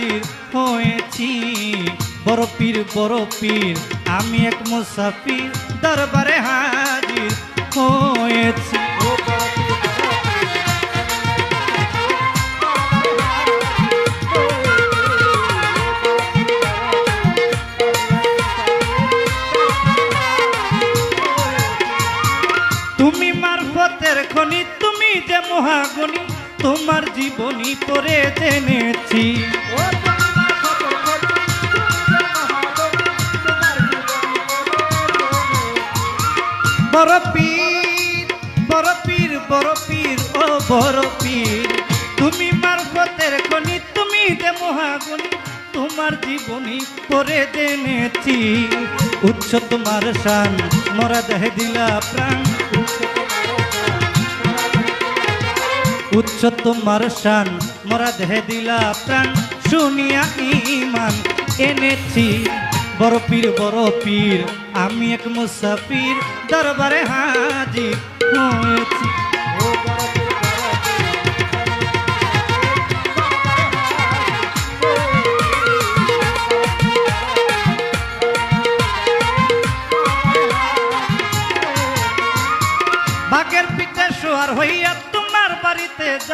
হাজির হয়েছি। বড় পীর বড় পীর আমি এক মুসাফির। দরবারে হাজির হয়েছি। তোমার জীবনী পড়ে জেনেছি। বড় পীর বড় পীর বড় পীর ও বড় পীর। তুমি মারফতের খনি তুমি যে মহাগুণী তোমার জীবনী পরে জেনেছি। উচ্চ তোমার শান মরা দেহে দিলা প্রাণ। উচ্চ তোমার শান, মরা দেহে দিলা প্রাণ। শুনিয়া ইমান এনেছি, বড় পীর বড় পীর, আমি এক মুসাফির, দরবারে হাজির হয়েছি।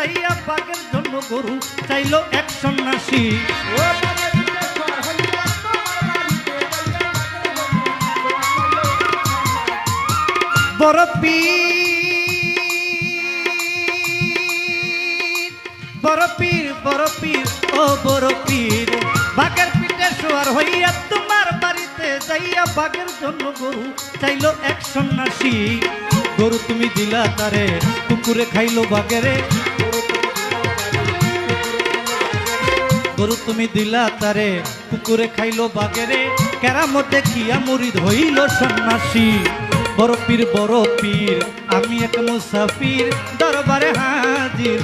যাইয়া বাঘের জন্য গরু চাইলো এক সন্ন্যাসী। বড় পীর, বড় ও বাঘের পিঠে হইয়া তোমার বাড়িতে যাইয়া বাঘের জন্য গরু চাইলো এক সন্ন্যাসী। গরু তুমি দিলা তারে কুকুরে খাইলো বাঘেরে। গরু তুমি দিলা তারে কুকুরে খাইলো বাগেরে, কেরামত দেখিয়া মুড়ি ধইল সন্ন্যাসী। বড় পীর বড় পীর, আমি এক মুসাফির, দরবারে হাজির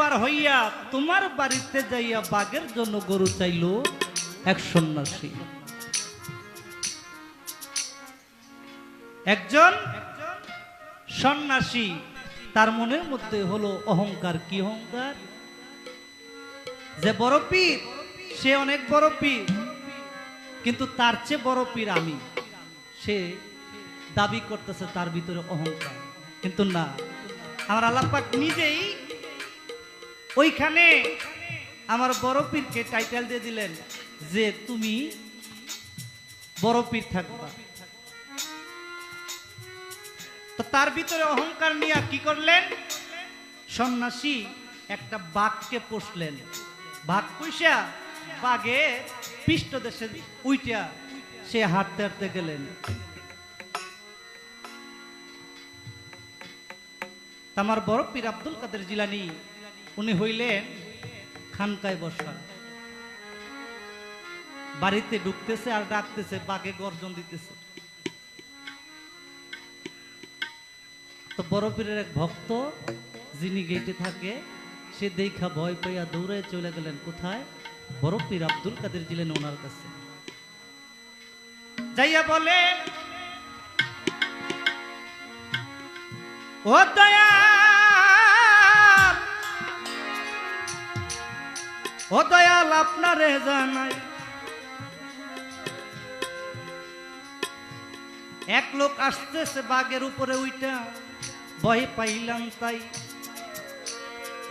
পিঠে হইয়া তোমার বাড়িতে যাইয়া বাঘের জন্য গরু চাইল, এক সন্ন্যাসী। একজন সন্ন্যাসী, তার মনের মধ্যে হলো অহংকার। কি অহংকার? যে বড় পীর, সে অনেক বড় পীর, কিন্তু তার চেয়ে বড় পীর আমি। সে দাবি করতেছে তার ভিতরে অহংকার। কিন্তু না, আমার আল্লাপাক নিজেই ওইখানে আমার বড় পীরকে টাইটেল দিয়ে দিলেন যে তুমি বড় পীর থাকবা। তো তার ভিতরে অহংকার নিয়ে কি করলেন? সন্ন্যাসী একটা বাঘকে পোষলেন। বাঘ পুষা বাঘে পৃষ্ঠ দেশে উইটা সে হাঁটতে হাঁটতে গেলেন। আমার বড় পীর আব্দুল কাদের জিলানি উনি হইলেন খানকায় বসা বাড়িতে ঢুকতেছে আর ডাকতেছে, বাঘে গর্জন দিতেছে। তো বড় পীরের এক ভক্ত, যিনি গেটে থাকে, সে দেখা ভয় পাইয়া দৌড়ে চলে গেলেন কোথায়? বড় পীর আব্দুল কাদের জিলেন ওনার কাছে। যাইয়া বলে, ও দয়াল ও দয়াল আপনারে জানাই। এক লোক আসতেছে বাঘের উপরে উইটা, ভয় পাইলাম তাই।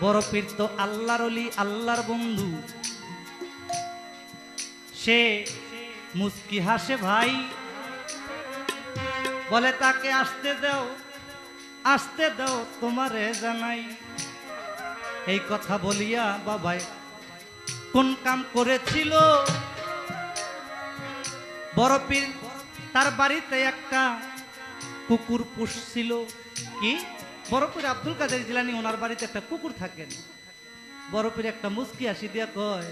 বড় তো আল্লাহর অলি, আল্লাহর বন্ধু। সে মুস্কি হাসে, ভাই, বলে তাকে আসতে দাও আসতে দাও, তোমারে জানাই। এই কথা বলিয়া বাবাই কোন কাম করেছিল? বড় পীর তার বাড়িতে একটা কুকুর পুষছিল। কি? বড়পীর আব্দুল কাদের জিলানি ওনার বাড়িতে একটা কুকুর থাকেন বড়পীর একটা মুস্কি আসি দিয়া কয়,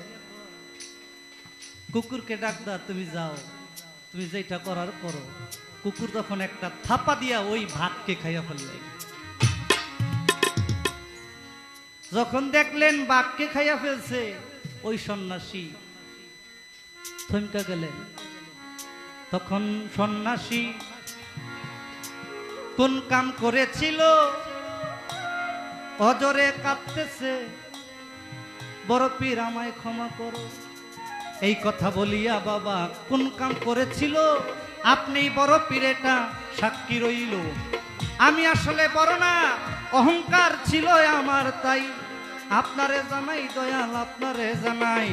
কুকুরকে ডাকদা তুমি যাও। তুমি যেটা করার করো। কুকুর তখন একটা থাপা দিয়া ওই ভাতকে খাইয়া ফেললে। যখন দেখলেন বাঘকে খাইয়া ফেলছে ওই সন্ন্যাসী থমকা গেলেন। তখন সন্ন্যাসী কোন কাম করেছিল? অজরে কাঁদতেছে। বড় পীর আমায় ক্ষমা করো। এই কথা বলিয়া বাবা কোন কাম করেছিল? আপনি বড় পীরেটা সাক্ষী রইল। আমি আসলে বড় না, অহংকার ছিল আমার তাই। আপনারে জানাই, দয়াল আপনারে জানাই।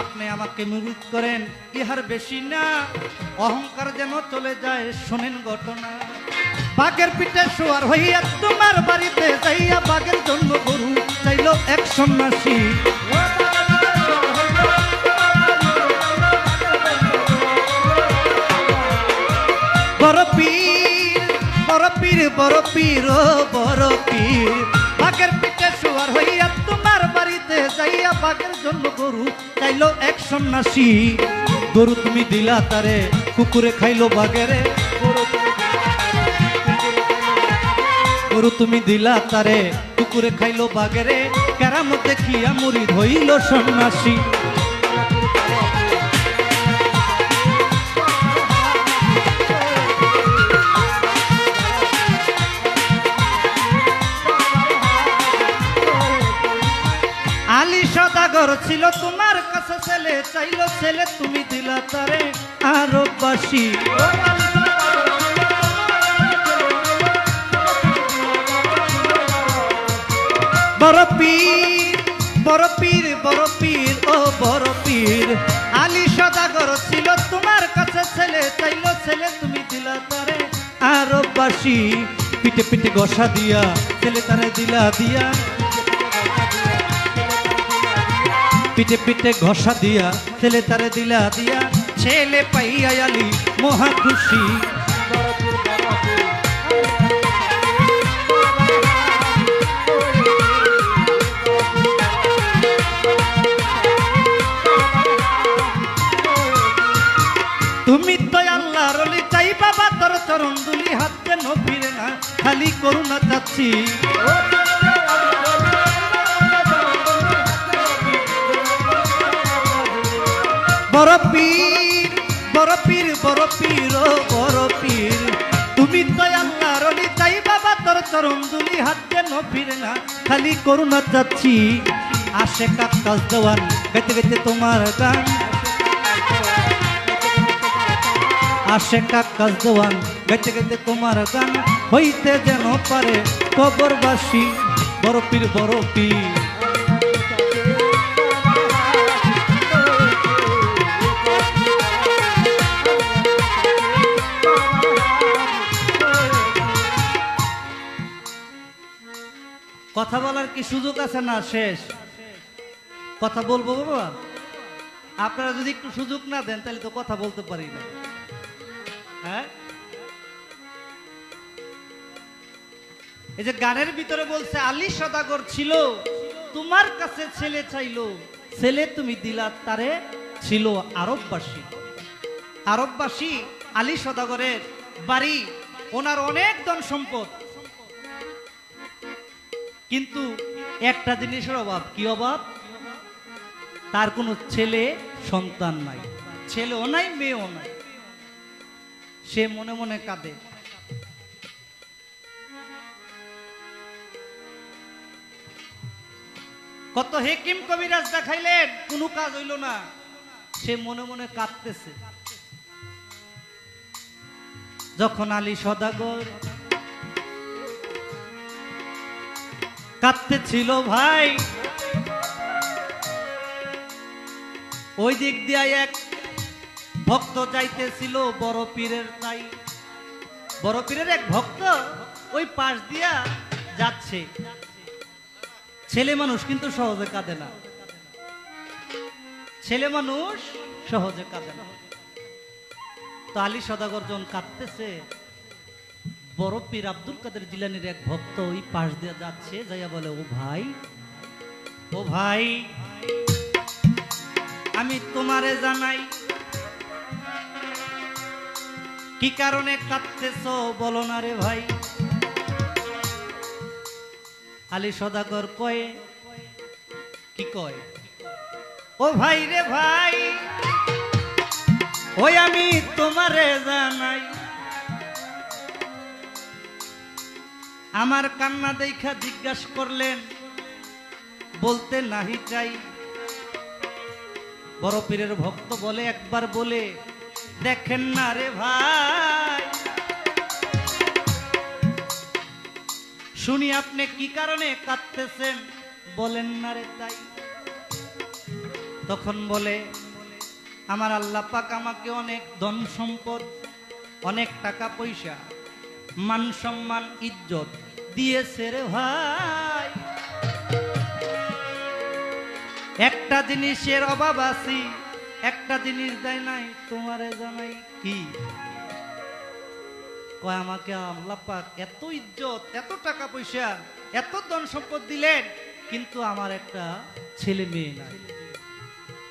আপনি আমাকে মুরিদ করেন, ইহার বেশি না। অহংকার যেন চলে যায়, শোনেন ঘটনা। বাঘের পিঠে শোয়ার হইয়া তোমার বাড়িতে যাইয়া বাঘের জন্য গরু চাইল এক সন্ন্যাসী। বড় পীর বড় পীর বড় পীর বড় পীর। বাঘের পিঠে শোয়ার হইয়া তোমার বাড়িতে যাইয়া বাঘের জন্য গরু চাইলো এক সন্ন্যাসী। গরু তুমি দিলা তারে, কুকুরে খাইলো বাঘেরে। গরু তুমি দিলা তারে, কুকুরে খাইলো বাঘেরে। কেরাম দেখিয়া মুড়ি ধইল সন্ন্যাসী। ছিল তোমার কাছে ছেলে, চাইলো ছেলে, তুমি দিলা তারে আরও বাসি বড় পীর, বড় ও বড় আলী সদাগর ছিল তোমার কাছে ছেলে, চাইলো ছেলে, তুমি দিলা তারে আরও বাসি পিঠে পিঠে গসা দিয়া, ছেলে তারে দিলা দিয়া। পিঠে পিঠে ঘষা দিয়া, ছেলে তারে দিলা দিয়া, ছেলে পাইয়া আলি, মহা খুশি। তুমি তো আল্লাহ রলি চাই বাবা তোর চরণ দুলি হাত যেন ফিরে না, খালি করুণা চাচ্ছি। বড় পীর বড় পীর বড় পীর বড় পীর তুমি তো আল্লাহ চাই বাবা তোর চরণ দুলি হাত যেন ফিরে না। খালি করুণা চাচ্ছি আসে কাকাস দেওয়ান গাইতে গাইতে তোমার গান। আসে কাকাস দেওয়ান গাইতে গাইতে তোমার গান। হইতে যেন পারে কবরবাসী বড় পীর বড় কথা বলার কি সুযোগ আছে না? শেষ। কথা বলব বাবা? আপনারা যদি একটু সুযোগ না দেন, তাহলে তো কথা বলতে পারি না। হ্যাঁ? এই যে গানের ভিতরে বলছে, আলী সদাগর ছিল, তোমার কাছে ছেলে চাইলো, ছেলে তুমি দিলা তারে ছিল আরববাসী। আরববাসী আলী সদাগরের বাড়ি, ওনার অনেক ধন সম্পদ। কিন্তু একটা জিনিসের অভাব, কি অভাব? তার কোনো ছেলে, সন্তান নাই। ছেলেও নাই, মেয়েও নাই। সে মনে মনে কাঁদে। কত হেকিম কবিরাজ দেখাইলেন, কোনো কাজ হইল না। সে মনে মনে কাঁদতেছে। যখন আলী সদাগর কাঁদতে ছিল ভাই। ওই দিক দিয়ে এক ভক্ত যাইতেছিল, বড় পীরের তাই। বড় পীরের এক ভক্ত ওই পাশ দিয়া যাচ্ছে। ছেলে মানুষ কিন্তু সহজে কাঁদে না। ছেলে মানুষ সহজে কাঁদে না। তো আলী সদাগর যখন কাঁদতেছে। বড় পীর আব্দুল কাদের জিলানির এক ভক্ত ওই পাশ দিয়ে যাচ্ছে, যাইয়া বলে, ও ভাই ও ভাই, আমি তোমারে জানাই, কি কারণে কাঁদতেছ বলো না রে ভাই? আলী সদাগর কয়ে, কি কয়? ও ভাই রে ভাই, ওই আমি তোমারে আমার কান্না দেখা জিজ্ঞাসা করলেন, বলতে নাহি চাই। বড় পীরের ভক্ত বলে, একবার বলে, দেখেন না রে ভাই। শুনি আপনি কি কারণে কাঁদতেছেন, বলেন না রে তাই। তখন বলে, আমার আল্লাহ পাক আমাকে অনেক ধন সম্পদ, অনেক টাকা পয়সা, মান সম্মান, ইজ্জত দিয়েছে রে ভাই। একটা জিনিসের অভাব আছি, একটা জিনিস দেয় নাই, তোমারে জানাই কি? কয়, আমাকে আল্লাহ পাক এত ইজ্জত, এত টাকা পয়সা, এত ধন সম্পদ দিলেন, কিন্তু আমার একটা ছেলে মেয়ে নাই।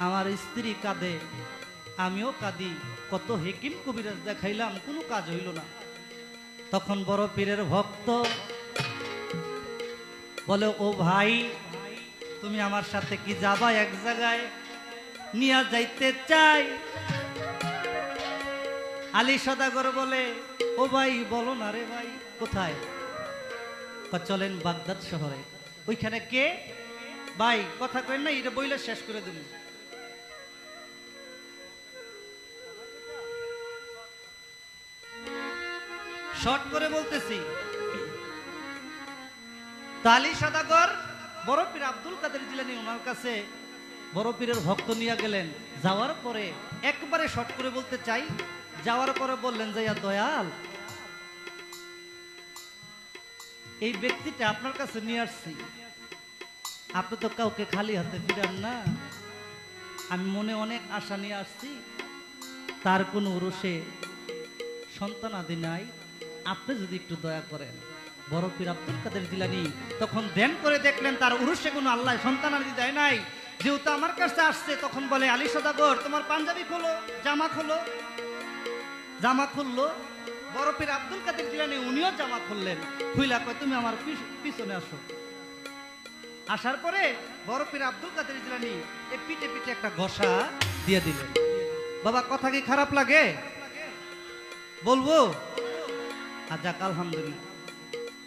আমার স্ত্রী কাঁদে, আমিও কাঁদি, কত হেকিম কবিরাজ দেখাইলাম, কোনো কাজ হইল না। তখন বড় পীরের ভক্ত বলে, ও ভাই, তুমি আমার সাথে কি যাবা এক জায়গায়? নিয়ে যাইতে চাই। আলী সদাগর বলে, ও ভাই, বলো না রে ভাই, কোথায়? চলেন বাগদাদ শহরে। ওইখানে কে? ভাই, কথা কেন না এটা বইলে শেষ করে দেব। শর্ট করে বলতেছি তালি সদাগর বড় পীর আব্দুল কাদের জিলানি ওনার কাছে বড় পীরের ভক্ত নিয়ে গেলেন। যাওয়ার পরে একবারে শর্ট করে বলতে চাই, যাওয়ার পরে বললেন যে, ইয়া দয়াল, এই ব্যক্তিটা আপনার কাছে নিয়ে আসছি। আপনি তো কাউকে খালি হাতে ফিরান না। আমি মনে অনেক আশা নিয়ে আসছি। তার কোনো উরসে সন্তান আদি নাই। আপনি যদি একটু দয়া করেন। বড় আব্দুল কাদের জিলানি তখন ধ্যান করে দেখলেন তার উরুষে কোনো আল্লাহ সন্তান আদি দেয় নাই। যেহেতু আমার কাছে আসছে, তখন বলে, আলী সদাগর, তোমার পাঞ্জাবি খোলো, জামা খোলো। জামা খুললো। বড় পীর আব্দুল কাদের জিলানি, উনিও জামা খুললেন। খুইলা কয়, তুমি আমার পিছ- পিছনে আসো। আসার পরে বড় পীর আব্দুল কাদের জিলানি এ পিঠে পিঠে একটা ঘষা দিয়ে দিলেন। বাবা, কথা কি খারাপ লাগে? বলব। আর যাক আলহামদুলিল্লাহ।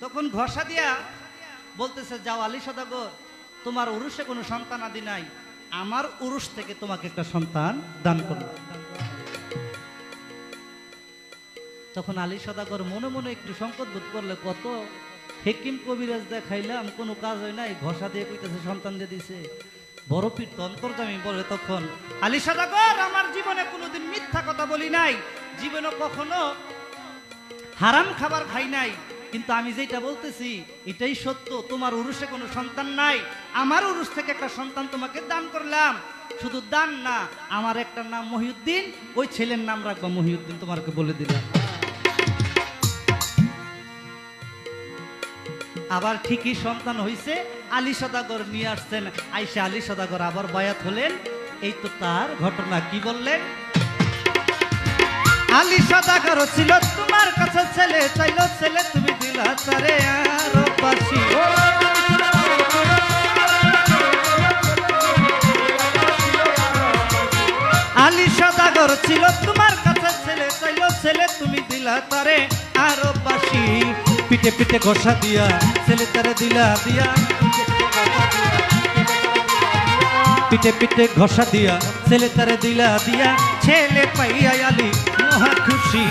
তখন ঘষা দিয়া বলতেছে, যাও আলী সদাগর, তোমার উরুষে কোনো সন্তান আদি নাই। আমার উরুষ থেকে তোমাকে একটা সন্তান দান করল তখন আলী সদাগর মনে মনে একটু সংকট বোধ করলে, কত হেকিম কবিরাজ দেখাইলাম, কোনো কাজ হয় নাই। ঘষা দিয়ে কইতেছে, সন্তান দিয়ে দিছে। বড় পীর তন্তরদামি বলে তখন, আলী সদাগর, আমার জীবনে কোনোদিন মিথ্যা কথা বলি নাই। জীবনে কখনো হারাম খাবার খাই নাই। কিন্তু আমি যেটা বলতেছি, এটাই সত্য। তোমার উরুষে কোনো সন্তান নাই। আমার উরুষ থেকে একটা সন্তান তোমাকে দান করলাম। শুধু দান না, আমার একটা নাম মহিউদ্দিন, ওই ছেলের নাম রাখব মহিউদ্দিন তোমাকে বলে দিলাম। আবার ঠিকই সন্তান হইছে, আলী সদাগর নিয়ে আসছেন। আইসা আলী সদাগর আবার বয়াত হলেন। এই তো তার ঘটনা, কি বললেন? আলী সদাগর ছিল তোমার কাছে ছেলে, চাইলো ছেলে তুমি আলী সদাগর ছিল তোমার কাছে, ছেলে তুমি দিলা তারে আরও বাসি পিঠে পিঠে ঘষা দিয়া, ছেলে তারে দিলা দিয়া। পিঠে পিঠে ঘষা দিয়া, ছেলে তারে দিলা দিয়া। ছেলে পাইয়া আলী, মহা খুশি।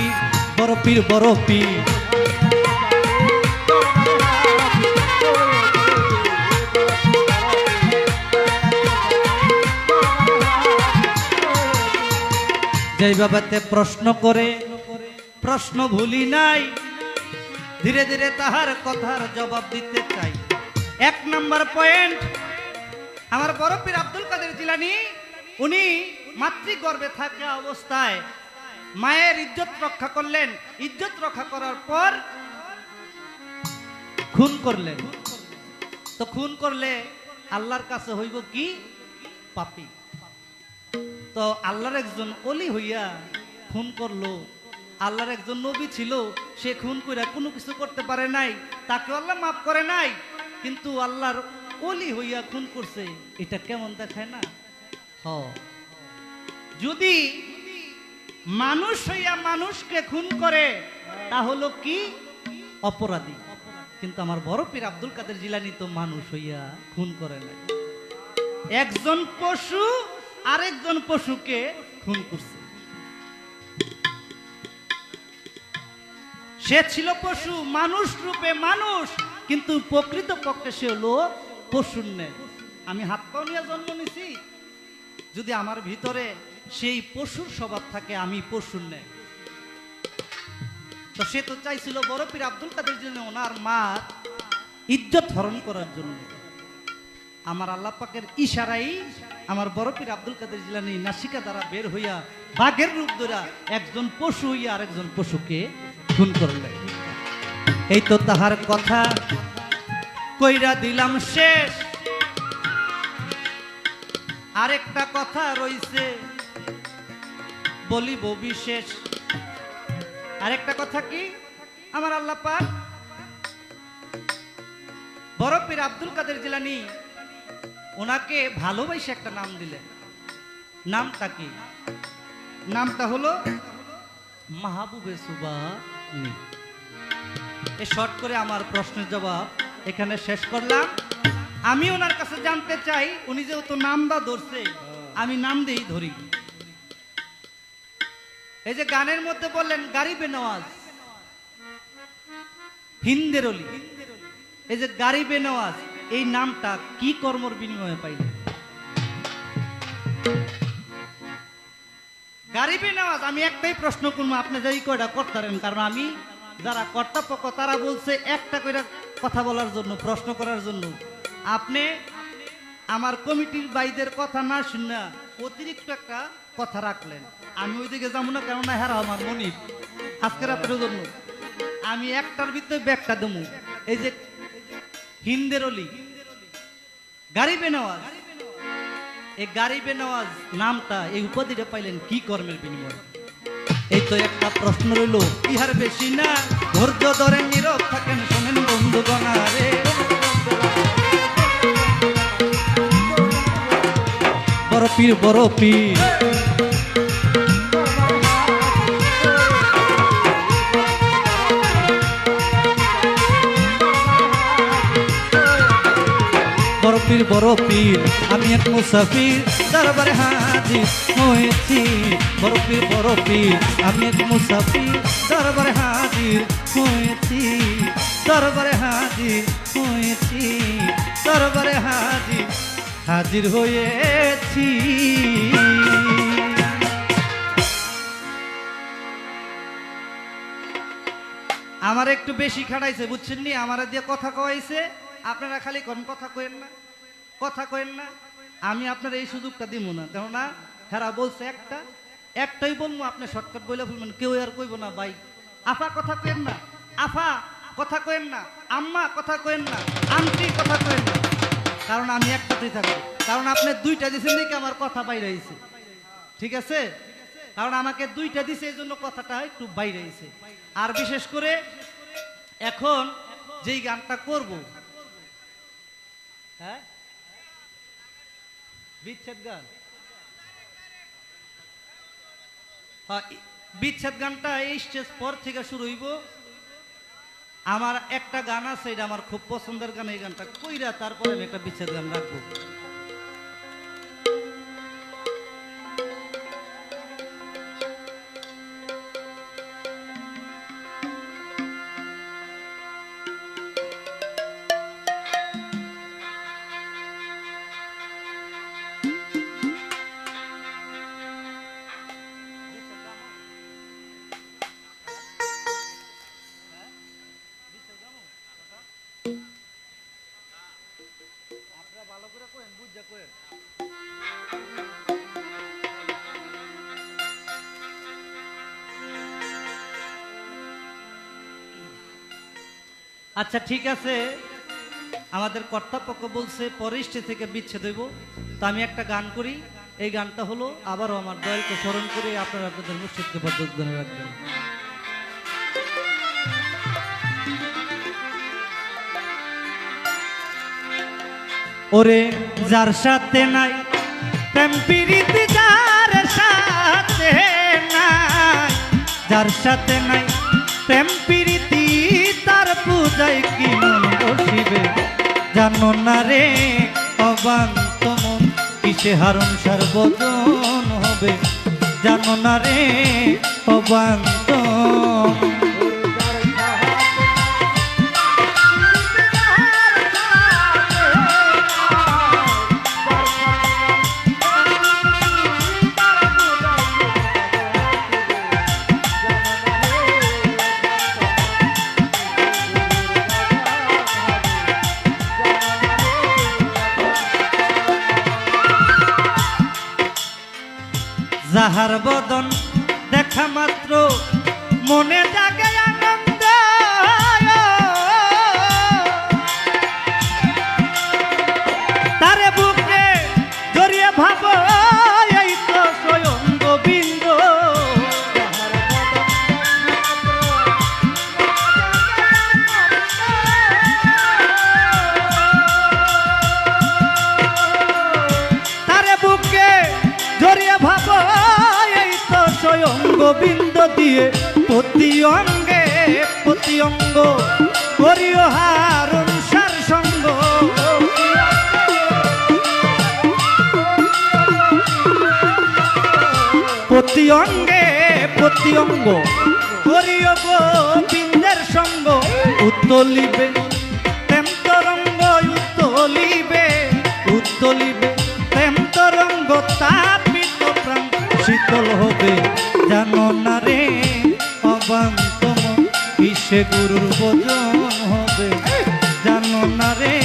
বড় পীর বড় পীর। যেই বাবাতে প্রশ্ন করে, প্রশ্ন ভুলি নাই, ধীরে ধীরে তাহার কথার জবাব দিতে চাই। এক নম্বর পয়েন্ট, আমার বড় পীর আব্দুল কাদের জিলানি, উনি মাতৃগর্ভে থাকা অবস্থায় মায়ের ইজ্জত রক্ষা করলেন। ইজ্জত রক্ষা করার পর খুন করলেন। তো খুন করলে আল্লাহর কাছে হইব কি? পাপি। তো আল্লাহর একজন অলি হইয়া খুন করল। আল্লাহর একজন নবী ছিল, সে খুন কইরা কোনো কিছু করতে পারে নাই তাকে আল্লাহ মাফ করে নাই, কিন্তু আল্লাহর অলি হইয়া খুন করছে। এটা কেমন দেখায় না? হ। যদি মানুষ হইয়া মানুষকে খুন করে তা হলো কি? অপরাধী। কিন্তু আমার বড় পীর আব্দুল কাদের জিলানি তো মানুষ হইয়া খুন করে না একজন পশু আরেকজন পশুকে খুন করছে। সে ছিল পশু, মানুষ রূপে মানুষ, কিন্তু প্রকৃত পক্ষে সে হলো পশুর নেই আমি হাত পাও নিয়ে জন্ম নিছি। যদি আমার ভিতরে সেই পশুর স্বভাব থাকে, আমি পশুর নেই তো সে তো চাইছিল বড় পীর আব্দুল কাদের জন্য, ওনার মার ইজ্জত হরণ করার জন্য। আমার আল্লাহ পাকের ইশারাই আমার বড় পীর আব্দুল কাদের জিলানি নাসিকা দ্বারা বের হইয়া বাঘের রূপ ধরা একজন পশু হইয়া আরেকজন পশুকে খুন করলেন এই তো তাহার কথা। কইরা দিলাম শেষ। আরেকটা কথা রইছে। বলিব বিশেষ। আরেকটা কথা কি? আমার আল্লাহ পাক বড় পীর আব্দুল কাদের জিলানি ওনাকে ভালোবাসে একটা নাম দিলেন। নামটা কি? নামটা হলো মাহবুবে সুবানি এ শর্ট করে আমার প্রশ্নের জবাব এখানে শেষ করলাম। আমি ওনার কাছে জানতে চাই উনি যেহেতু নামটা ধরছে আমি নাম দিয়েই ধরি। এই যে গানের মধ্যে বললেন গারিবে নওয়াজ। হিন্দের অলি। এই যে গারিবে নওয়াজ এই নামটা কি কর্মর বিনিময়ে পাইলেন গারিবে নওয়াজ আমি একটাই প্রশ্ন করব, আপনি যাই কয়টা করতারেন কারণ আমি যারা কর্তাপক্ষ, তারা বলছে একটা করে কথা বলার জন্য, প্রশ্ন করার জন্য। আপনি আমার কমিটির বাইদের কথা না শুনে অতিরিক্ত একটা কথা রাখলেন। আমি ওইদিকে যাব না, কেননা হেরা আমার মনির আজকে রাতের জন্য। আমি একটার ভিতরে ব্যাগটা দেবো। এই যে হিন্দের অলি গারিবে নওয়াজ। এই গারিবে নওয়াজ নামটা এই উপাধিটা পাইলেন কি কর্মের বিনিময়ে? এই তো একটা প্রশ্ন রইল, ইহার বেশি না, ধৈর্য ধরে নীরব থাকেন শোনেন বন্ধু রে। বড় পীর, বড় পীর বড় পীর, আমি এক মুসাফির, দরবারে হাজির হয়েছি। বড় পীর বড় পীর, আমি এক মুসাফির, দরবারে হাজির হয়েছি। দরবারে হাজির হয়েছি, দরবারে হাজির হাজির হয়েছি। আমার একটু বেশি খাটাইছে বুঝছেন নি আমার দিয়ে কথা কওয়াইছে, আপনারা খালি কোন কথা কইেন না। কথা কইেন না, আমি আপনার এই সুযোগটা দিব না। কেননা হেরা বলছে একটা, একটাই বলব আপনি শর্টকাট বলে ফেলবেন, কেউ আর কইব না, ভাই। আফা কথা কইেন না, আফা কথা কইেন না, আম্মা কথা কইেন না, আন্টি কথা কইেন না। কারণ আমি একটাতেই থাকব। কারণ আপনি দুইটা দিয়েছেন দেখে আমার কথা বাইরে হয়েছে ঠিক আছে? কারণ আমাকে দুইটা দিছে, এই জন্য কথাটা একটু বাইরে হয়েছে আর বিশেষ করে এখন যেই গানটা করব হ্যাঁ? বিচ্ছেদ গান। হ্যাঁ, বিচ্ছেদ গানটা এই স্টেজ পর থেকে শুরু হইব। আমার একটা গান আছে এটা আমার খুব পছন্দের গান এই গানটা কইরা তারপরে আমি একটা বিচ্ছেদ গান রাখব। আচ্ছা ঠিক আছে। আমাদের কর্তাপক্ষ বলছে পরে থেকে বিচ্ছেদ হইব। তো আমি একটা গান করি। এই গানটা হলো, আবারও আমার দয়ালকে স্মরণ করে আপনারা আপনাদের মুর্শিদকে পদ্ধতি রাখবেন। ওরে যার সাথে নাই, প্রেম যার সাথে নাই, যার সাথে নাই, প্রেম তার পূজায় কি মন বসিবে? জানো না রে, অবান্ত মন, কিসে হারণ সার্বজন হবে? জানো না রে, অবান্ত যাহার বদন দেখা মাত্র মনে জাগে দিয়ে প্রতি অঙ্গে, প্রতি অঙ্গ করিও হারুন সার সঙ্গ। প্রতি অঙ্গে, প্রতি অঙ্গ করিও গোবিন্দের সঙ্গ। উত্তলিবে, প্রেম তরঙ্গ উত্তলিবে উত্তলিবে প্রেম তরঙ্গ জানো না রে অবান্তম কিসে গুরুর হবে? জানো না রে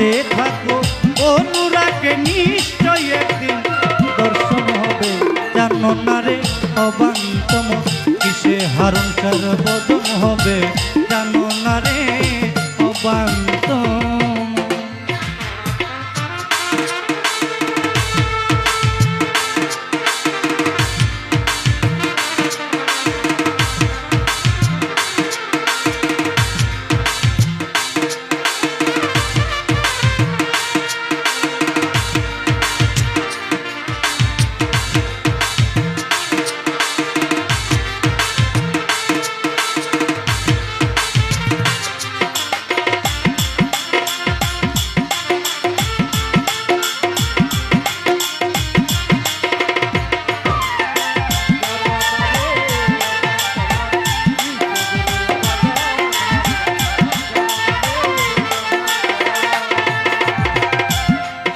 চেয়ে থাকো। অনুরাগে নিশ্চয় একদিন দর্শন হবে। জানো না রে অবান্তম কিসে হারণ হবে?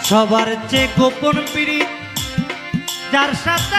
সবার চেয়ে গোপন পিড়ি যার সাথে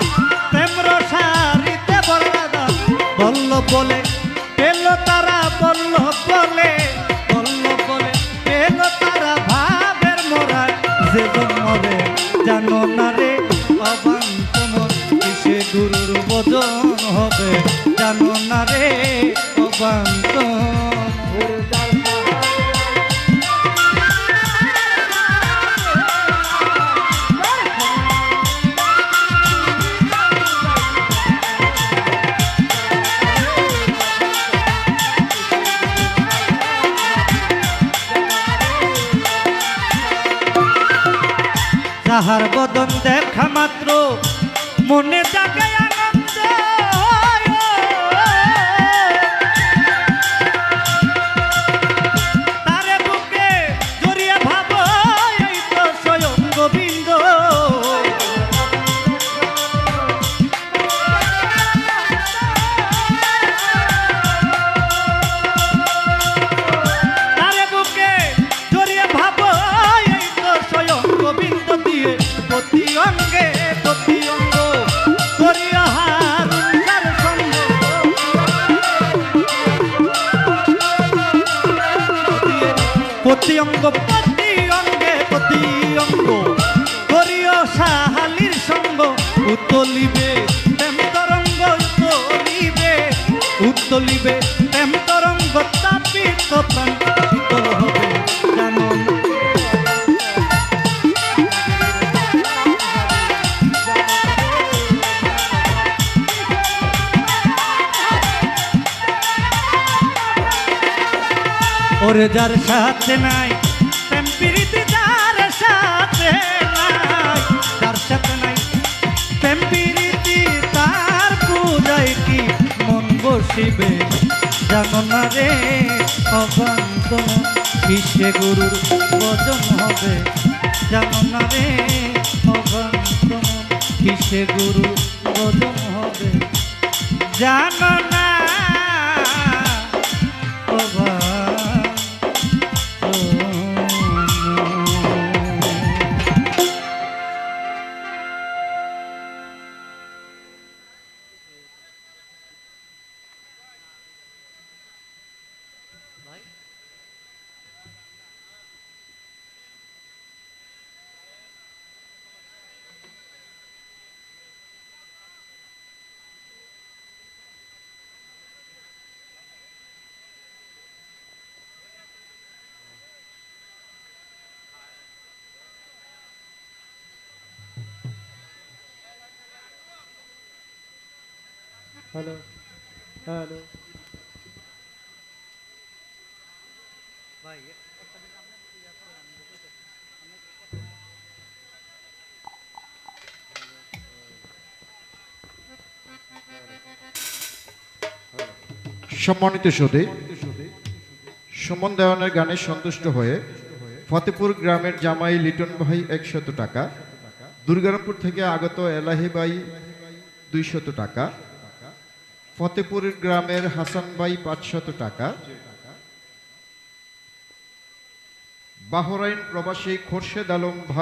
জানো না রে অবান্ত তাহার বদন দেখা মাত্র মনে জাগে উতলিবে প্রেম তরঙ্গ উতলিবে উতলিবে প্রেম তরঙ্গ তাপিত প্রাণ শীতল হবে জানো? ওরে যার সাথে নাই, প্রেম প্রীতি যার সাথে বসিবে জানো না রে, অবান্ত কিসে গুরুর বজন হবে? জানো না রে, অবান্ত কিসে গুরুর বজন হবে? জানো না হ্যালো হ্যালো সম্মানিত সুদে সুমন দেওয়ানের গানে সন্তুষ্ট হয়ে ফতেপুর গ্রামের জামাই লিটন ভাই একশত টাকা দুর্গারামপুর থেকে আগত এলাহি ভাই দুইশত টাকা ফতেপুর গ্রামের হাসান ভাই পাঁচশত টাকা। বাহরাইন প্রবাসী খোরশেদ আলম